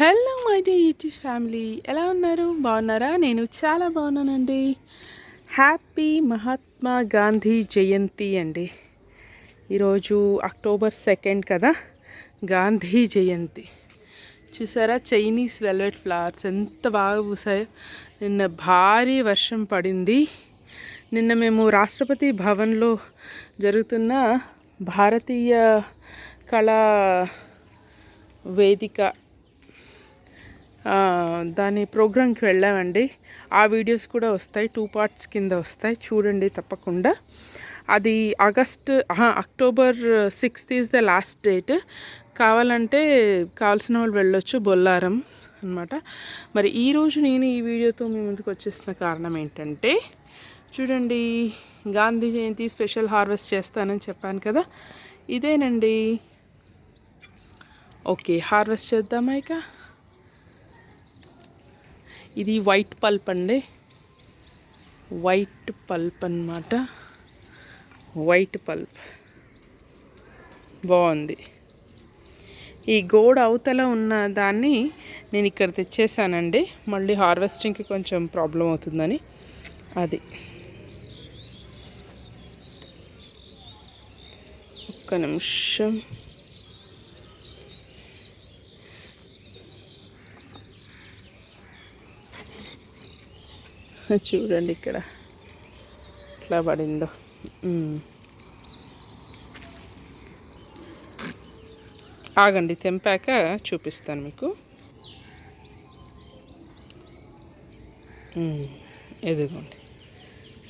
Hello my day YouTube family ఎలా ఉన్నారు? బాగున్నారా? నేను చాలా బాగున్నానండి. హ్యాపీ మహాత్మా గాంధీ జయంతి అండి. ఈరోజు అక్టోబర్ సెకండ్ కదా? గాంధీ జయంతి చూసారా? చైనీస్ వెల్వెట్ ఫ్లవర్స్ ఎంత బాగా పూసాయో. నిన్న భారీ వర్షం పడింది. నిన్న మేము రాష్ట్రపతి భవన్లో జరుగుతున్న భారతీయ కళా వేదిక దాని ప్రోగ్రాంకి వెళ్ళామండి. ఆ వీడియోస్ కూడా వస్తాయి. టూ పార్ట్స్ కింద వస్తాయి. చూడండి తప్పకుండా. అది August October sixth is the last date. కావాలంటే కావాల్సిన వాళ్ళు వెళ్ళొచ్చు. బొల్లారం అనమాట మరి ఈరోజు నేను ఈ వీడియోతో మీ ముందుకు వచ్చేసిన కారణం ఏంటంటే చూడండి గాంధీ జయంతి స్పెషల్ హార్వెస్ట్ చేస్తానని చెప్పాను కదా. ఇదేనండి. ఓకే హార్వెస్ట్ చేద్దామా ఇక? ఇది వైట్ పల్ప్ అండి. వైట్ పల్ప్ అన్నమాట. వైట్ పల్ప్ బాగుంది. ఈ గోడ అవతల ఉన్న దాన్ని నేను ఇక్కడ తెచ్చేసానండి. మళ్ళీ హార్వెస్టింగ్కి కొంచెం ప్రాబ్లం అవుతుందని. అది. ఒక్క నిమిషం. చూడండి ఇక్కడ. ఎట్లా పడిందో. ఆగండి తెంపాక చూపిస్తాను మీకు. ఎదుగోండి ఇదిగోండి.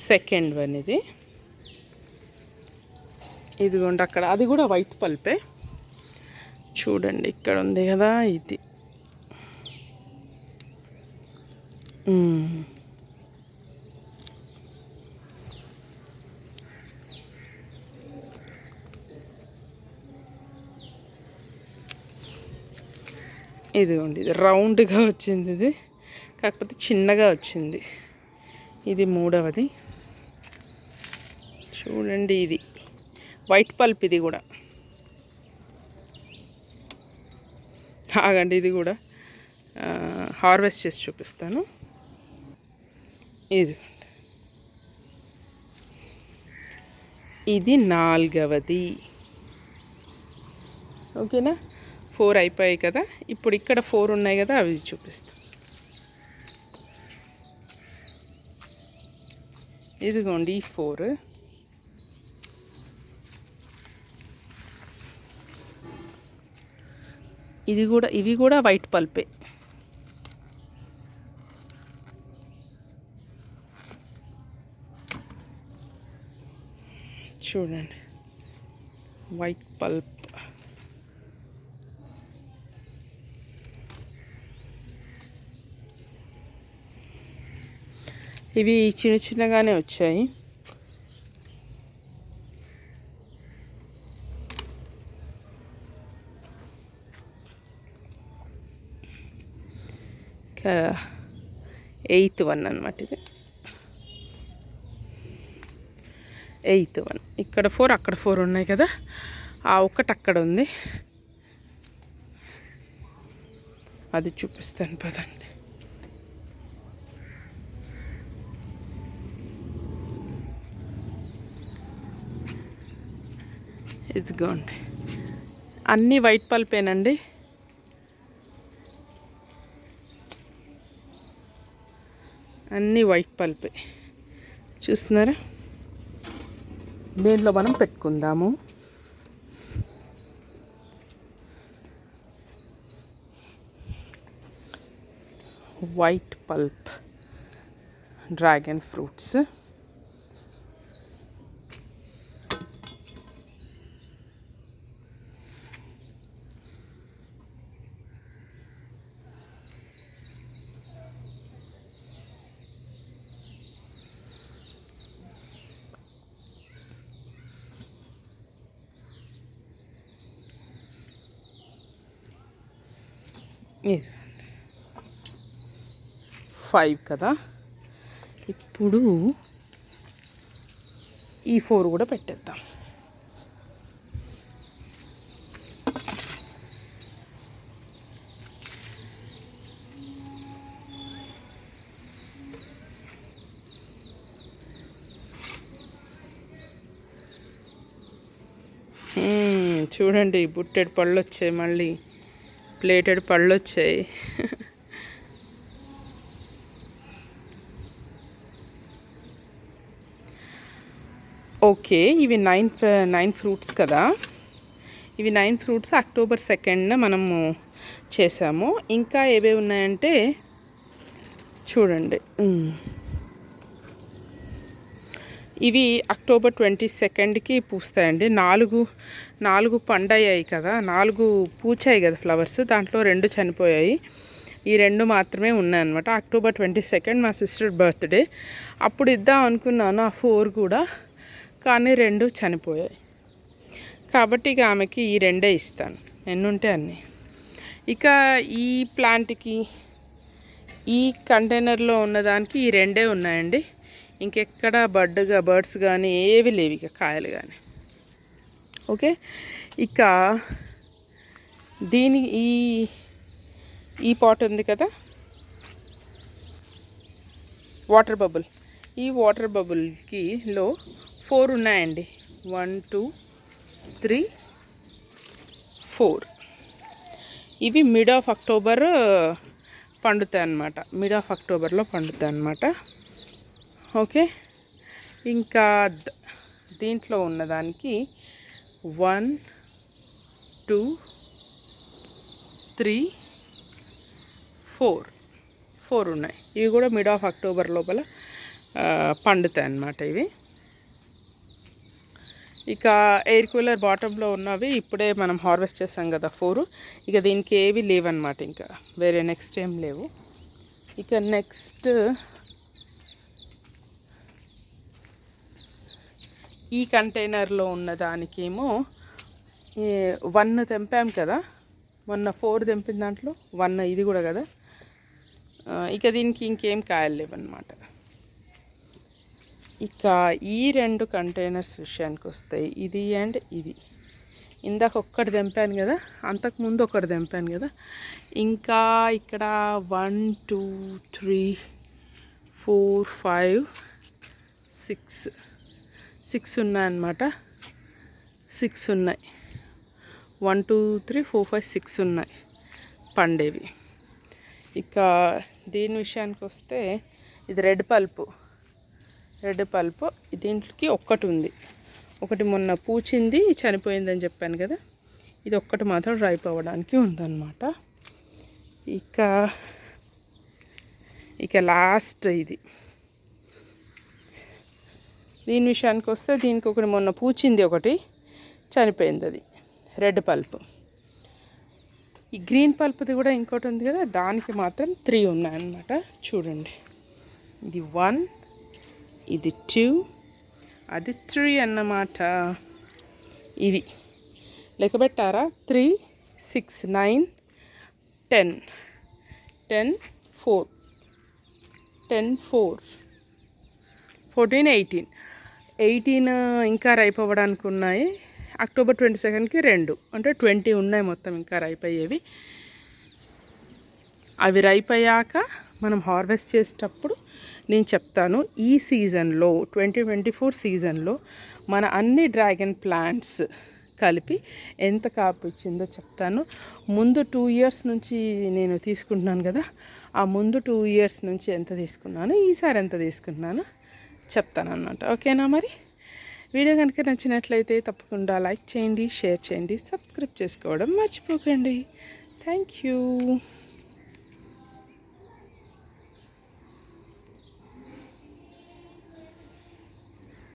సెకండ్ వన్ ఇది. ఇదిగోండి అక్కడ. అది కూడా వైట్ పల్పే. చూడండి ఇక్కడ ఉంది కదా ఇది. ఇదిగోండి ఇది రౌండ్గా వచ్చింది ఇది. కాకపోతే చిన్నగా వచ్చింది. ఇది మూడవది. చూడండి ఇది. వైట్ పల్ప్ ఇది కూడా. ఆగండి ఇది కూడా. హార్వెస్ట్ చేసి చూపిస్తాను. ఇది. ఇది నాలుగవది. ఓకేనా? ఫోర్ అయిపోయాయి కదా ఇప్పుడు ఇక్కడ ఫోర్ ఉన్నాయి కదా అవి చూపిస్తాం. ఇదిగోండి ఈ ఫోర్. ఇది కూడా ఇవి కూడా వైట్ పల్పే. చూడండి. White pulp. ఇవి చిన్న చిన్నగానే వచ్చాయి. ఎయిత్ వన్ అనమాట ఇది. Eighth one. ఇక్కడ ఫోర్ అక్కడ ఫోర్ ఉన్నాయి కదా. ఆ ఒక్కటి అక్కడ ఉంది. అది చూపిస్తాను పదండి. ఇదిగోండి అన్నీ వైట్ పల్పేనండి. అన్నీ వైట్ పల్పే. చూస్తున్నారా? దీంట్లో మనం పెట్టుకుందాము. White pulp dragon fruits five కదా? ఇప్పుడు ఈ ఫోర్ కూడా పెట్టేద్దాం. Hmm, చూడండి బుట్టెడు పళ్ళు వచ్చాయి మళ్ళీ. ప్లేటెడ్ పళ్ళు వచ్చాయి ఓకే ఇవి నైన్ నైన్ ఫ్రూట్స్ కదా? ఇవి నైన్ ఫ్రూట్స్ అక్టోబర్ సెకండ్న మనము చేసాము. ఇంకా ఏవేవి ఉన్నాయంటే చూడండి. ఇవి అక్టోబర్ ట్వంటీ సెకండ్కి పూస్తాయండి. నాలుగు నాలుగు పండయ్యాయి కదా నాలుగు పూచాయి కదా ఫ్లవర్స్ దాంట్లో రెండు చనిపోయాయి. ఈ రెండు మాత్రమే ఉన్నాయన్నమాట. అక్టోబర్ ట్వంటీ సెకండ్ మా సిస్టర్ బర్త్డే. అప్పుడు ఇద్దాం అనుకున్నాను ఆ ఫోర్ కూడా కానీ రెండు చనిపోయాయి. కాబట్టి ఇక ఆమెకి ఈ రెండే ఇస్తాను. ఎన్నుంటే అన్ని. అన్నీ ఇక ఈ ప్లాంట్కి ఈ కంటైనర్లో ఉన్నదానికి ఈ రెండే ఉన్నాయండి. ఇంకెక్కడ బర్డ్గా బర్డ్స్ కానీ ఏవి లేవు ఇక కాయలు కానీ ఓకే? ఇక దీని ఈ ఈ పాట్ ఉంది కదా? Water bubble. ఈ వాటర్ బబుల్కి లో ఫోర్ ఉన్నాయండి. One two three four. ఇవి మిడ్ ఆఫ్ అక్టోబర్ పండుతాయి అన్నమాట మిడ్ ఆఫ్ అక్టోబర్లో పండుతాయి అన్నమాట ఓకే? ఇంకా దీంట్లో ఉన్నదానికి one two three four. Four ఉన్నాయి. ఇవి కూడా మిడ్ ఆఫ్ అక్టోబర్ లోపల పండుతాయి అన్నమాట ఇవి. ఇక ఎయిర్ కూలర్ బాటంలో ఉన్నవి ఇప్పుడే మనం హార్వెస్ట్ చేసాం కదా ఫోరు. ఇక దీనికి ఏవి లేవన్నమాట ఇంకా. వేరే నెక్స్ట్ ఏం లేవు. ఇక నెక్స్ట్ ఈ కంటైనర్లో ఉన్న దానికేమో వన్ తెంపాం కదా? మొన్న ఫోర్ తెంపిన దాంట్లో? వన్ ఇది కూడా కదా? ఇక దీనికి ఇంకేం కాయలు లేవన్నమాట. ఇక ఈ రెండు కంటైనర్స్ విషయానికి వస్తాయి ఇది అండ్ ఇది. ఇందాక ఒక్కటి తెంపాను కదా? అంతకుముందు ఒకటి తెంపాను కదా? ఇంకా ఇక్కడ one two three four five six six ఉన్నాయన్నమాట సిక్స్ ఉన్నాయి. One two three four five six ఉన్నాయి పండేవి. ఇక దీని విషయానికి వస్తే ఇది రెడ్ పల్పు. రెడ్ పల్పు దీంట్లోకి ఒక్కటి ఉంది. ఒకటి మొన్న పూచింది చనిపోయిందని చెప్పాను కదా. ఇది ఒక్కటి మాత్రం రైప్ అవ్వడానికి ఉందన్నమాట. ఇక ఇక లాస్ట్ ఇది. దీని విషయానికి వస్తే దీనికి ఒకటి మొన్న పూచింది ఒకటి చనిపోయింది అది రెడ్ పల్ప్. ఈ గ్రీన్ పల్ప్ది కూడా ఇంకోటి ఉంది కదా దానికి మాత్రం త్రీ ఉన్నాయన్నమాట. చూడండి. ఇది వన్ ఇది టూ అది త్రీ అన్నమాట. ఇవి. లెక్క పెట్టారా? Three six nine ten. Ten four. Ten four. Fourteen eighteen. Eighteen ఇంకా రైప్ అవ్వడానికి ఉన్నాయి. అక్టోబర్ ట్వంటీ సెకండ్కి రెండు. అంటే ట్వంటీ ఉన్నాయి మొత్తం ఇంకా రైప్ అయ్యేవి. అవి రైప్ అయ్యాక మనం హార్వెస్ట్ చేసేటప్పుడు నేను చెప్తాను ఈ సీజన్లో ట్వంటీ ట్వంటీ ఫోర్ సీజన్లో మన అన్ని డ్రాగన్ ప్లాంట్స్ కలిపి ఎంత కాపు ఇచ్చిందో చెప్తాను. ముందు టూ ఇయర్స్ నుంచి నేను తీసుకుంటున్నాను కదా ఆ ముందు టూ ఇయర్స్ నుంచి ఎంత తీసుకున్నాను ఈసారి ఎంత తీసుకుంటున్నాను చెప్తానన్నమాట. ఓకేనా మరి? వీడియో కనుక నచ్చినట్లయితే తప్పకుండా లైక్ చేయండి షేర్ చేయండి సబ్స్క్రైబ్ చేసుకోవడం మర్చిపోకండి. Thank you.